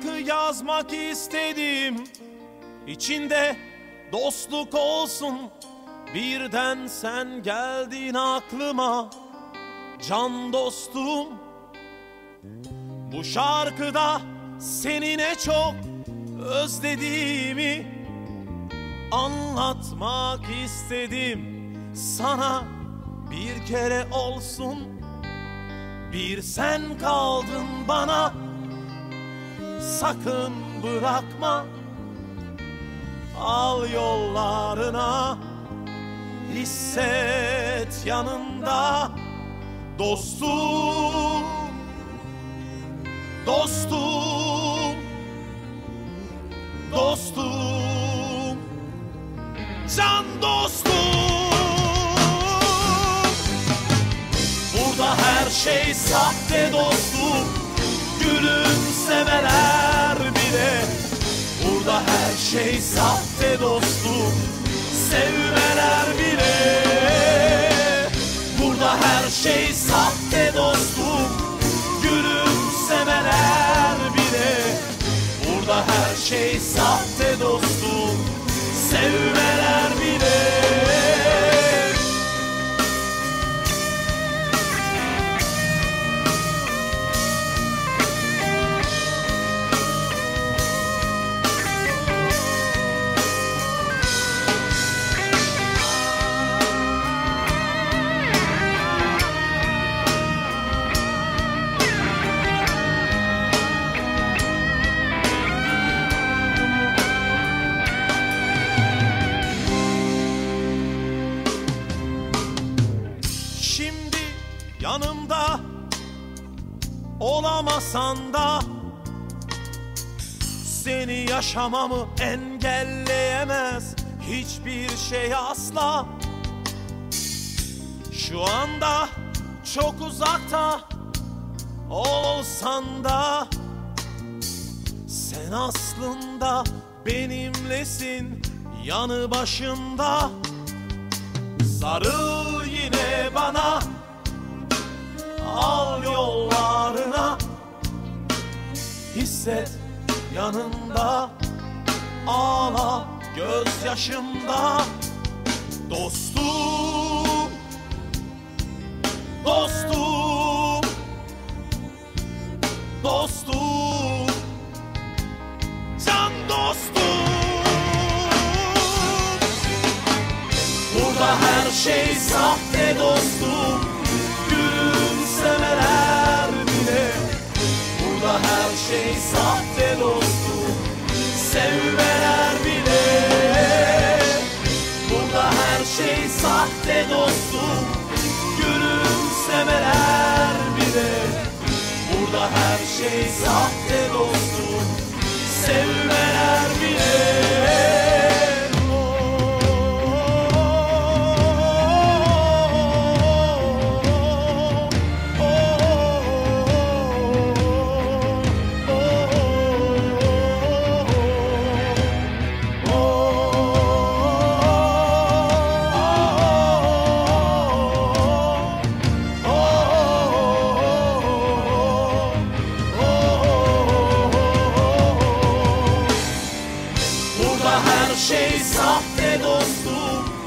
şarkı yazmak istedim. İçinde dostluk olsun. Birden sen geldin aklıma. Can dostum Bu şarkıda seni ne çok özlediğimi Anlatmak istedim. Sana bir kere olsun. Bir sen kaldın bana sakın bırakma. Al yollarına. Hisset yanında. Dostum. Dostum. Dostum. Can dostum. Burada her şey sahte dostum Gülümsemeler bile. Burada her şey sahte dostum Sevmeler bile. Burada her şey sahte dostum Gülümsemeler bile. Burada her şey sahte dostum yanımda olamasan da Seni yaşamamı engelleyemez hiçbir şey asla. Şu anda çok uzakta olsan da Sen aslında benimlesin yanı başımda Sarıl yine bana Hisset yanında. Ağla gözyaşımda. Dostum Dostum Dostum. Can dostum. Burada her şey sahte dostum dostum Gülümsemeler bile. Burada her şey sahte dostum Sevmeler bile Her şey sahte dostum